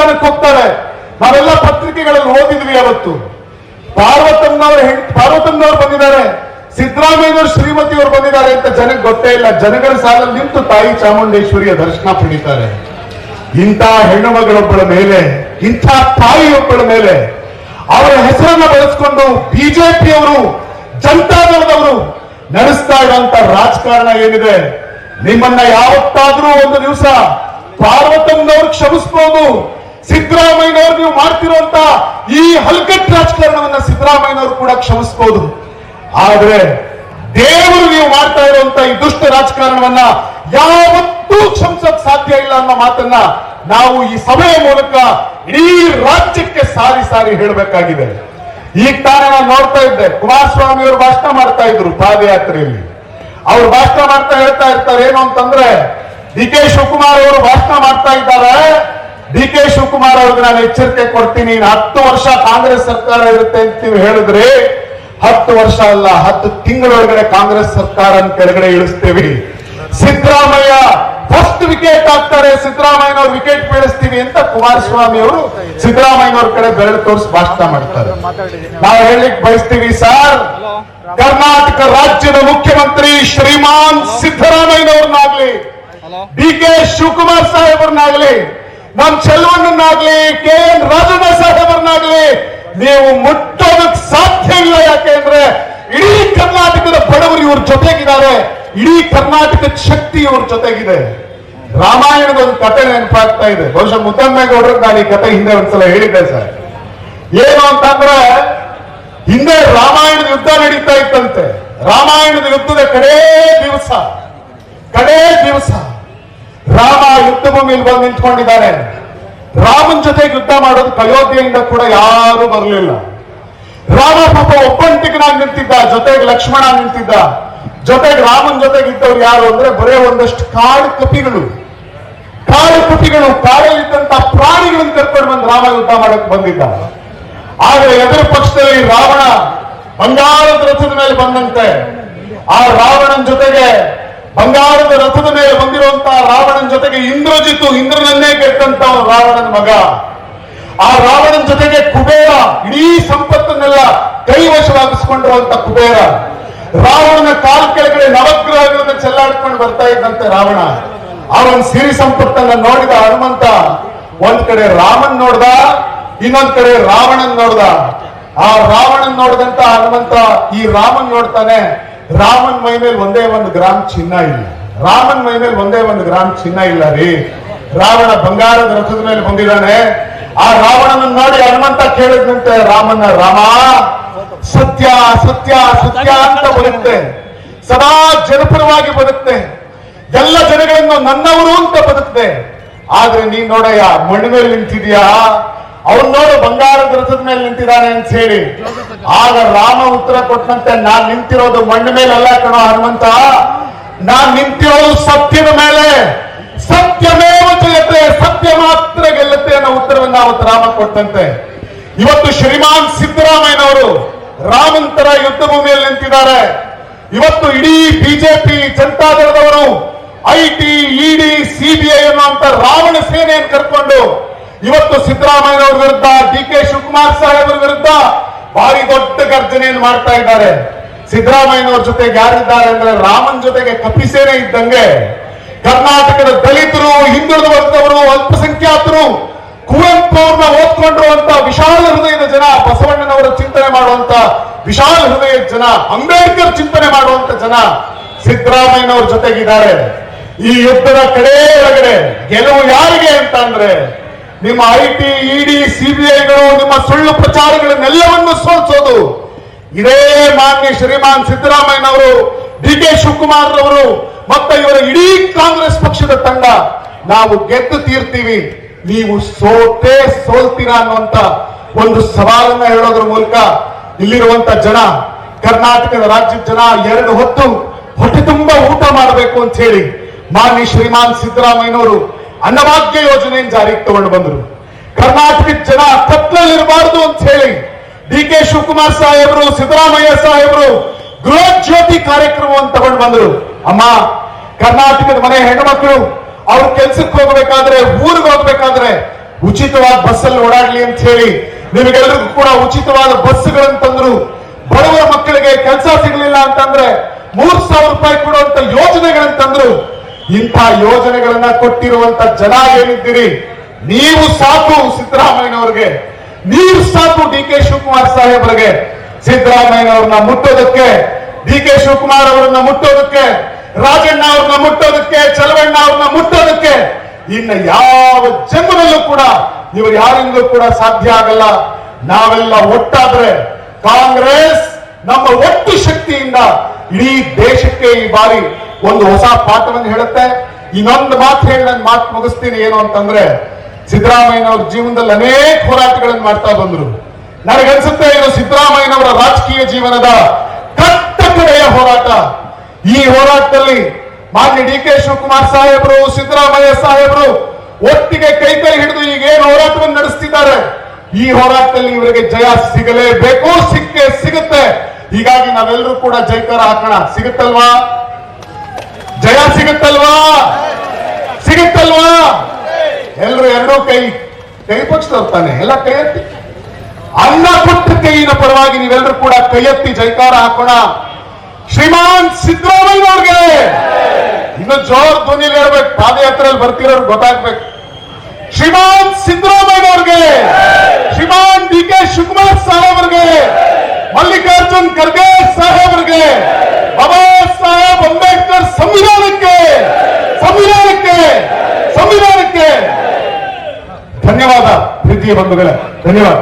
ದೇವಸ್ಥಾನಕ್ಕೆ ಹೋಗ್ತಾರೆ. ನಾವೆಲ್ಲ ಪತ್ರಿಕೆಗಳಲ್ಲಿ ಓದಿದ್ವಿ ಅವತ್ತು ಪಾರ್ವತಮ್ಮನವರು ಪಾರ್ವತಮ್ಮನವರು ಬಂದಿದ್ದಾರೆ. ಸಿದ್ದರಾಮಯ್ಯನವರು ಶ್ರೀಮತಿಯವರು ಬಂದಿದ್ದಾರೆ ಅಂತ ಜನಕ್ಕೆ ಗೊತ್ತೇ ಇಲ್ಲ. ಜನಗಳ ಸಾಲಲ್ಲಿ ನಿಂತು ತಾಯಿ ಚಾಮುಂಡೇಶ್ವರಿಯ ದರ್ಶನ ಪಡಿತಾರೆ. ಇಂಥ ಹೆಣ್ಣು ಮಗಳೊಬ್ಬಳ ಮೇಲೆ, ಇಂಥ ತಾಯಿಯೊಬ್ಬಳ ಮೇಲೆ ಅವರ ಹೆಸರನ್ನ ಬಳಸಿಕೊಂಡು ಬಿಜೆಪಿಯವರು, ಜನತಾದಳದವರು ನಡೆಸ್ತಾ ಇರುವಂತ ರಾಜಕಾರಣ ಏನಿದೆ? ನಿಮ್ಮನ್ನ ಯಾವತ್ತಾದ್ರೂ ಒಂದು ದಿವಸ ಪಾರ್ವತಮ್ಮನವ್ರು ಕ್ಷಮಿಸ್ಬೋದು. ಸಿದ್ದರಾಮಯ್ಯನವ್ರು ನೀವು ಮಾಡ್ತಿರುವಂತ ಈ ಹಲ್ಕಟ್ ರಾಜಕಾರಣವನ್ನ ಸಿದ್ದರಾಮಯ್ಯನವರು ಕೂಡ ಕ್ಷಮಿಸಬಹುದು ಆದ್ರೆ ದೇವರು ನೀವು ಮಾಡ್ತಾ ಇರುವಂತ ಈ ದುಷ್ಟ ರಾಜಕಾರಣವನ್ನ ಯಾವತ್ತೂ ಕ್ಷಮಿಸಕ್ ಸಾಧ್ಯ ಇಲ್ಲ ಅನ್ನೋ ಮಾತನ್ನ ನಾವು ಈ ಸಭೆಯ ಮೂಲಕ ಇಡೀ ರಾಜ್ಯಕ್ಕೆ ಸಾರಿ ಸಾರಿ ಹೇಳಬೇಕಾಗಿದೆ. ಈಗ ತಾನೇ ನೋಡ್ತಾ ಇದ್ದೆ, ಕುಮಾರಸ್ವಾಮಿ ಅವರು ಭಾಷಣ ಮಾಡ್ತಾ ಇದ್ರು ಪಾದಯಾತ್ರೆಯಲ್ಲಿ. ಅವ್ರು ಭಾಷಣ ಮಾಡ್ತಾ ಹೇಳ್ತಾ ಇರ್ತಾರೆ, ಏನು ಅಂತಂದ್ರೆ ಡಿ ಕೆ ಶಿವಕುಮಾರ್ ಅವರು ಭಾಷಣ ಮಾಡ್ತಾ ಇದ್ದಾರೆ ಡಿ ಕೆ ಶಿವಕುಮಾರ್ ಅವ್ರಿಗೆ ನಾನು ಎಚ್ಚರಿಕೆ ಕೊಡ್ತೀನಿ ಹತ್ತು ವರ್ಷ ಕಾಂಗ್ರೆಸ್ ಸರ್ಕಾರ ಇರುತ್ತೆ ಅಂತ ನೀವು ಹೇಳಿದ್ರೆ ಹತ್ತು ವರ್ಷ ಅಲ್ಲ ಹತ್ತು ತಿಂಗಳೊಳಗಡೆ ಕಾಂಗ್ರೆಸ್ ಸರ್ಕಾರ ಕೆಳಗಡೆ ಇಳಿಸ್ತೇವೆ. ಸಿದ್ದರಾಮಯ್ಯ ಫಸ್ಟ್ ವಿಕೆಟ್ ಹಾಕ್ತಾರೆ ಸಿದ್ದರಾಮಯ್ಯನವ್ರು ವಿಕೆಟ್ ಬೀಳಿಸ್ತೀವಿ ಅಂತ ಕುಮಾರಸ್ವಾಮಿ ಅವರು ಸಿದ್ದರಾಮಯ್ಯನವ್ರ ಕಡೆ ಬೆರಳು ತೋರಿಸಿ ಭಾಷಣ ಮಾಡ್ತಾರೆ. ನಾವು ಹೇಳಲಿಕ್ಕೆ ಬಯಸ್ತೀವಿ ಸರ್ ಕರ್ನಾಟಕ ರಾಜ್ಯದ ಮುಖ್ಯಮಂತ್ರಿ ಶ್ರೀಮಾನ್ ಸಿದ್ದರಾಮಯ್ಯನವ್ರನ್ನಾಗ್ಲಿ ಡಿ ಕೆ ಶಿವಕುಮಾರ್ ಸಾಹೇಬ್ರನ್ನಾಗ್ಲಿ ನಮ್ ಚೆಲ್ವಣ್ಣನಾಗ್ಲಿ, ಕೆ ಎನ್ ರಾಜಣ್ಣ ಸಾಹೇಬರನ್ನಾಗ್ಲಿ ನೀವು ಮುಟ್ಟೋದಕ್ ಸಾಧ್ಯ ಇಲ್ಲ ಯಾಕೆಂದ್ರೆ ಇಡೀ ಕರ್ನಾಟಕದ ಬಡವರು ಇವ್ರ ಜೊತೆಗಿದ್ದಾರೆ. ಇಡೀ ಕರ್ನಾಟಕದ ಶಕ್ತಿ ಇವ್ರ ಜೊತೆಗಿದೆ. ರಾಮಾಯಣದ ಒಂದು ಕತೆ ನೆನಪಾಗ್ತಾ ಇದೆ. ಬಹುಶಃ ಮುದ್ದಮ್ಮೇಗೌಡರಿಗೆ ನಾನು ಈ ಕತೆ ಹಿಂದೆ ಒಂದ್ಸಲ ಹೇಳಿದ್ದೆ ಸರ್. ಏನು ಅಂತಂದ್ರೆ ಹಿಂದೆ ರಾಮಾಯಣದ ಯುದ್ಧ ನಡೀತಾ ಇತ್ತಂತೆ. ರಾಮಾಯಣದ ಯುದ್ಧದ ಕಡೇ ದಿವಸ ಕಡೇ ದಿವಸ. ರಾಮ ಯುದ್ಧ ಬಂದು ನಿಂತ್ಕೊಂಡಿದ್ದಾರೆ. ರಾಮನ್ ಜೊತೆ ಯುದ್ಧ ಮಾಡೋದು ಅಯೋಧ್ಯೆಯಿಂದ ಕೂಡ ಯಾರು ಬರಲಿಲ್ಲ. ರಾಮ ಪಾಪ ಒಬ್ಬಂಟಿಗನಾಗಿ ನಿಂತಿದ್ದ, ಜೊತೆಗೆ ಲಕ್ಷ್ಮಣ ನಿಂತಿದ್ದ, ಜೊತೆಗೆ ರಾಮನ್ ಜೊತೆಗೆ ಇದ್ದವ್ರು ಯಾರು ಅಂದ್ರೆ ಬರೇ ಒಂದಷ್ಟು ಕಾಡು ಕಪಿಗಳು. ಕಾಡು ಕಪಿಗಳು ಕಾಡಲ್ಲಿದ್ದಂತ ಪ್ರಾಣಿಗಳನ್ನು ಕರ್ಕೊಂಡು ಬಂದು ರಾಮ ಯುದ್ಧ ಮಾಡಕ್ ಬಂದಿದ್ದ. ಆದ್ರೆ ಎದುರು ಪಕ್ಷದಲ್ಲಿ ರಾವಣ ಬಂಗಾರದ ರಥದ ಮೇಲೆ ಬಂದಂತೆ. ಆ ರಾವಣನ ಜೊತೆಗೆ ಬಂಗಾರದ ರಥದ ಮೇಲೆ ಬಂದಿರುವಂತಹ ರಾವಣನ ಜೊತೆಗೆ ಇಂದ್ರಜಿತ್ತು ಇಂದ್ರನನ್ನೇ ಗೆದ್ದಂತ ರಾವಣನ ಮಗ. ಆ ರಾವಣನ ಜೊತೆಗೆ ಕುಬೇರ, ಇಡೀ ಸಂಪತ್ತನ್ನೆಲ್ಲ ಕೈವಶವಾಗಿಸಿಕೊಂಡಿರುವಂತ ಕುಬೇರ. ರಾವಣನ ಕಾಲ್ ಕೆಳಗಡೆ ನವಗ್ರಹಗಳನ್ನ ಚೆಲ್ಲಾಡ್ಕೊಂಡು ಬರ್ತಾ ಇದ್ದಂತೆ ರಾವಣ. ಅವನ ಸಿರಿ ಸಂಪತ್ತನ್ನ ನೋಡಿದ ಹನುಮಂತ, ಒಂದ್ ಕಡೆ ರಾಮನ್ ನೋಡ್ದ, ಇನ್ನೊಂದ್ ಕಡೆ ರಾವಣನ್ ನೋಡ್ದ. ಆ ರಾವಣನ್ ನೋಡಿದಂತ ಹನುಮಂತ ಈ ರಾಮನ್ ನೋಡ್ತಾನೆ. ರಾಮನ್ ಮೈ ಮೇಲೆ ಒಂದೇ ಒಂದು ಗ್ರಾಮ್ ಚಿನ್ನ ಇಲ್ಲ. ರಾಮನ್ ಮೈ ಮೇಲೆ ಒಂದೇ ಒಂದು ಗ್ರಾಮ್ ಚಿನ್ನ ಇಲ್ಲ ರೀ. ರಾವಣ ಬಂಗಾರದ ರಥದ ಮೇಲೆ ಬಂದಿದ್ದಾನೆ. ಆ ರಾವಣನ ನೋಡಿ ಹನುಮಂತ ಕೇಳಿದಂತೆ ರಾಮನ ರಾಮ, ಸತ್ಯ ಸತ್ಯ ಸತ್ಯ ಅಂತ ಬರುತ್ತೆ ಸದಾ ಜನಪರವಾಗಿ ಬದುಕ್ತೆ. ಎಲ್ಲ ಜನಗಳನ್ನು ನನ್ನವರು ಅಂತ ಬದುಕ್ತೆ. ಆದ್ರೆ ನೀನ್ ನೋಡಯ್ಯ, ಮಣ್ಣು ಮೇಲೆ ನಿಂತಿದ್ಯಾ? ನೋಡು ಬಂಗಾರದ ರಥದ ಮೇಲೆ ನಿಂತಿದ್ದಾನೆ ಅಂತ ಹೇಳಿ. ಆಗ ರಾಮ ಉತ್ತರ ಕೊಟ್ಟಂತೆ, ನಾನ್ ನಿಂತಿರೋದು ಮಣ್ಣ ಮೇಲೆ ಅಲ್ಲ ಕಣೋ ಹನುಮಂತ. ನಾನ್ ನಿಂತಿರೋದು ಸತ್ಯದ ಮೇಲೆ. ಸತ್ಯಮೇವ ಜಯತೆ ಸತ್ಯ ಮಾತ್ರ ಗೆಲ್ಲುತ್ತೆ ಅನ್ನೋ ಉತ್ತರವನ್ನ ಅವತ್ತು ರಾಮ ಕೊಟ್ಟಂತೆ. ಇವತ್ತು ಶ್ರೀಮಾನ್ ಸಿದ್ದರಾಮಯ್ಯನವರು ರಾಮಂತರ ತರ ಯುದ್ಧ ಭೂಮಿಯಲ್ಲಿ ನಿಂತಿದ್ದಾರೆ. ಇವತ್ತು ಇಡೀ ಬಿಜೆಪಿ ಜನತಾದಳದವರು ಐ ಟಿ ಇಡಿ ಸಿಬಿಐ ಅನ್ನುವಂತ ರಾವಣ ಸೇನೆಯನ್ನು ಕರ್ಕೊಂಡು ಇವತ್ತು ಸಿದ್ದರಾಮಯ್ಯನವರ ವಿರುದ್ಧ ಡಿ ಕೆ ಶಿವಕುಮಾರ್ ಸಾಹೇಬರ ವಿರುದ್ಧ ಭಾರಿ ದೊಡ್ಡ ಗರ್ಜನೆಯನ್ನು ಮಾಡ್ತಾ ಇದ್ದಾರೆ. ಸಿದ್ದರಾಮಯ್ಯನವ್ರ ಜೊತೆಗೆ ಯಾರಿದ್ದಾರೆ ಅಂದ್ರೆ ರಾಮನ್ ಜೊತೆಗೆ ಕಪಿಸೇನೆ ಇದ್ದಂಗೆ ಕರ್ನಾಟಕದ ದಲಿತರು, ಹಿಂದುಳಿದ ವರ್ಗದವರು, ಅಲ್ಪಸಂಖ್ಯಾತರು ಕುವೆಂಪು ಅವ್ರನ್ನ ಓದ್ಕೊಂಡಿರುವಂತ ವಿಶಾಲ ಹೃದಯದ ಜನ ಬಸವಣ್ಣನವರ ಚಿಂತನೆ ಮಾಡುವಂತ ವಿಶಾಲ ಹೃದಯದ ಜನ, ಅಂಬೇಡ್ಕರ್ ಚಿಂತನೆ ಮಾಡುವಂತ ಜನ ಸಿದ್ದರಾಮಯ್ಯನವ್ರ ಜೊತೆಗಿದ್ದಾರೆ. ಈ ಯುದ್ಧದ ಕಡೆ ಒಳಗಡೆ ಗೆಲುವು ಯಾರಿಗೆ ಅಂತ ಅಂದ್ರೆ ನಿಮ್ಮ ಐ ಟಿ ಇಡಿ ಸಿಬಿಐಗಳು ನಿಮ್ಮ ಸುಳ್ಳು ಪ್ರಚಾರಗಳನ್ನೆಲ್ಲವನ್ನು ಸೋಲಿಸೋದು. ಇದೇ ಮಾನ್ಯ ಶ್ರೀಮಾನ್ ಸಿದ್ದರಾಮಯ್ಯನವರು, ಡಿ ಕೆ ಶಿವಕುಮಾರ್ ಅವರು ಮತ್ತೆ ಇವರ ಇಡೀ ಕಾಂಗ್ರೆಸ್ ಪಕ್ಷದ ತಂಡ. ನಾವು ಗೆದ್ದು ತೀರ್ತೀವಿ. ನೀವು ಸೋತೇ ಸೋಲ್ತೀರಾ ಅನ್ನುವಂತ ಒಂದು ಸವಾಲನ್ನ ಹೇಳೋದ್ರ ಮೂಲಕ ಇಲ್ಲಿರುವಂತ ಜನ, ಕರ್ನಾಟಕದ ರಾಜ್ಯದ ಜನ ಎರಡು ಹೊತ್ತು ಹೊಟ್ಟೆ ತುಂಬಾ ಊಟ ಮಾಡಬೇಕು ಅಂತ ಹೇಳಿ ಮಾನ್ಯ ಶ್ರೀಮಾನ್ ಸಿದ್ದರಾಮಯ್ಯನವರು ಅನ್ನಭಾಗ್ಯ ಯೋಜನೆಯನ್ನು ಜಾರಿಗೆ ತಗೊಂಡು ಬಂದರು. ಕರ್ನಾಟಕದ ಜನ ಕತ್ತಲಲ್ಲಿರಬಾರದು ಅಂತ ಹೇಳಿ ಡಿ ಕೆ ಶಿವಕುಮಾರ್ ಸಾಹೇಬರು, ಸಿದ್ದರಾಮಯ್ಯ ಸಾಹೇಬರು ಗೃಹ ಜ್ಯೋತಿ ಕಾರ್ಯಕ್ರಮವನ್ನು ತಗೊಂಡು ಬಂದರು. ಅಮ್ಮ, ಕರ್ನಾಟಕದ ಮನೆ ಹೆಣ್ಮಕ್ಳು ಅವ್ರ ಕೆಲ್ಸಕ್ಕೆ ಹೋಗಬೇಕಾದ್ರೆ, ಊರಿಗೆ ಹೋಗ್ಬೇಕಾದ್ರೆ ಉಚಿತವಾದ ಬಸ್ಸಲ್ಲಿ ಓಡಾಡ್ಲಿ ಅಂತ ಹೇಳಿ ನಿಮಗೆಲ್ಲರಿಗೂ ಕೂಡ ಉಚಿತವಾದ ಬಸ್ಗಳನ್ನು ತಂದ್ರು. ಬಡವರ ಮಕ್ಕಳಿಗೆ ಕೆಲಸ ಸಿಗಲಿಲ್ಲ ಅಂತಂದ್ರೆ ಮೂರ್ ಸಾವಿರ ರೂಪಾಯಿ ಕೊಡುವಂತ ಯೋಜನೆಗಳನ್ನು ತಂದ್ರು. ಇಂಥ ಯೋಜನೆಗಳನ್ನ ಕೊಟ್ಟಿರುವಂತ ಜನ ಏನಿದ್ದೀರಿ? ನೀವು ಸಾಕು ಸಿದ್ದರಾಮಯ್ಯನವ್ರಿಗೆ. ನೀವು ಸಾಕು ಡಿ ಕೆ ಶಿವಕುಮಾರ್ ಸಾಹೇಬರಿಗೆ. ಸಿದ್ದರಾಮಯ್ಯನವ್ರನ್ನ ಮುಟ್ಟೋದಕ್ಕೆ, ಡಿ ಕೆ ಶಿವಕುಮಾರ್ ಅವರನ್ನ ಮುಟ್ಟೋದಕ್ಕೆ, ರಾಜಣ್ಣ ಅವ್ರನ್ನ ಮುಟ್ಟೋದಕ್ಕೆ, ಚಲವಣ್ಣ ಅವ್ರನ್ನ ಮುಟ್ಟೋದಕ್ಕೆ ಇನ್ನು ಯಾವ ಜನ್ಮದಲ್ಲೂ ಕೂಡ ಇವರು ಯಾರಿಂದಲೂ ಕೂಡ ಸಾಧ್ಯ ಆಗಲ್ಲ. ನಾವೆಲ್ಲ ಒಟ್ಟಾದ್ರೆ ಕಾಂಗ್ರೆಸ್ ನಮ್ಮ ಒಟ್ಟು ಶಕ್ತಿಯಿಂದ ಇಡೀ ದೇಶಕ್ಕೆ ಈ ಬಾರಿ ಒಂದು ಹೊಸ ಪಾಠವನ್ನು ಹೇಳುತ್ತೆ. ಇನ್ನೊಂದು ಮಾತು ಹೇಳಿ ನನ್ನ ಮಾತು ಮುಗಿಸ್ತೀನಿ ಏನು ಅಂತಂದ್ರೆ, ಸಿದ್ದರಾಮಯ್ಯನವ್ರ ಜೀವನದಲ್ಲಿ ಅನೇಕ ಹೋರಾಟಗಳನ್ನು ಮಾಡ್ತಾ ಬಂದ್ರು. ನನಗನ್ಸುತ್ತೆ ಇದು ಸಿದ್ದರಾಮಯ್ಯನವರ ರಾಜಕೀಯ ಜೀವನದ ಕಟ್ಟ ಕಡೆಯ ಹೋರಾಟ. ಈ ಹೋರಾಟದಲ್ಲಿ ಮಾನ್ಯ ಡಿ ಕೆ ಶಿವಕುಮಾರ್ ಸಾಹೇಬರು, ಸಿದ್ದರಾಮಯ್ಯ ಸಾಹೇಬರು ಒಟ್ಟಿಗೆ ಕೈ ಕೈ ಹಿಡಿದು ಈಗ ಏನು ಹೋರಾಟವನ್ನು ನಡೆಸ್ತಿದ್ದಾರೆ. ಈ ಹೋರಾಟದಲ್ಲಿ ಇವರಿಗೆ ಜಯ ಸಿಗಲೇಬೇಕು, ಸಿಕ್ಕೇ ಸಿಗುತ್ತೆ. ಹೀಗಾಗಿ ನಾವೆಲ್ಲರೂ ಕೂಡ ಜೈಕಾರ ಹಾಕೋಣ. ಸಿಗುತ್ತಲ್ವಾ? ಜಯ ಸಿಗುತ್ತಲ್ವಾ? ಸಿಗುತ್ತಲ್ವಾ? ಎಲ್ಲರೂ ಎರಡೂ ಕೈ ಕೈ ಪಕ್ಷದವ್ರು ತಾನೆ. ಎಲ್ಲ ಕೈ ಎತ್ತಿ. ಅನ್ನ ಕೊಟ್ಟ ಕೈಯಿನ ಪರವಾಗಿ ನೀವೆಲ್ಲರೂ ಕೂಡ ಕೈ ಎತ್ತಿ ಜೈಕಾರ ಹಾಕೋಣ. ಶ್ರೀಮಾನ್ ಸಿದ್ದರಾಮಯ್ಯನವ್ರಿಗೆ ಇನ್ನು ಜೋರ್ ಧ್ವನಿಲಿ ಹೇಳ್ಬೇಕು. ಪಾದಯಾತ್ರೆಯಲ್ಲಿ ಬರ್ತಿರೋರು ಗೊತ್ತಾಗ್ಬೇಕು. ಶ್ರೀಮಾನ್ ಸಿದ್ದರಾಮಯ್ಯನವ್ರಿಗೆ ಶ್ರೀಮಾನ್ ಡಿ ಕೆ ಶಿವಕುಮಾರ್ ಸಾಹೇಬ್ರಿಗೆ ಮಲ್ಲಿಕಾರ್ಜುನ್ ಖರ್ಗೆ ಸಾಹೇಬರಿಗೆ ಬಾಬಾ ಸಾಹೇಬ್ ಅಂಬೇಡ್ಕರ್ ಸಂವಿಧಾನಕ್ಕೆ ಸಂವಿಧಾನಕ್ಕೆ ಸಂವಿಧಾನಕ್ಕೆ. ಧನ್ಯವಾದ ಪ್ರೀತಿಯ ಬಂಧುಗಳೇ ಧನ್ಯವಾದ.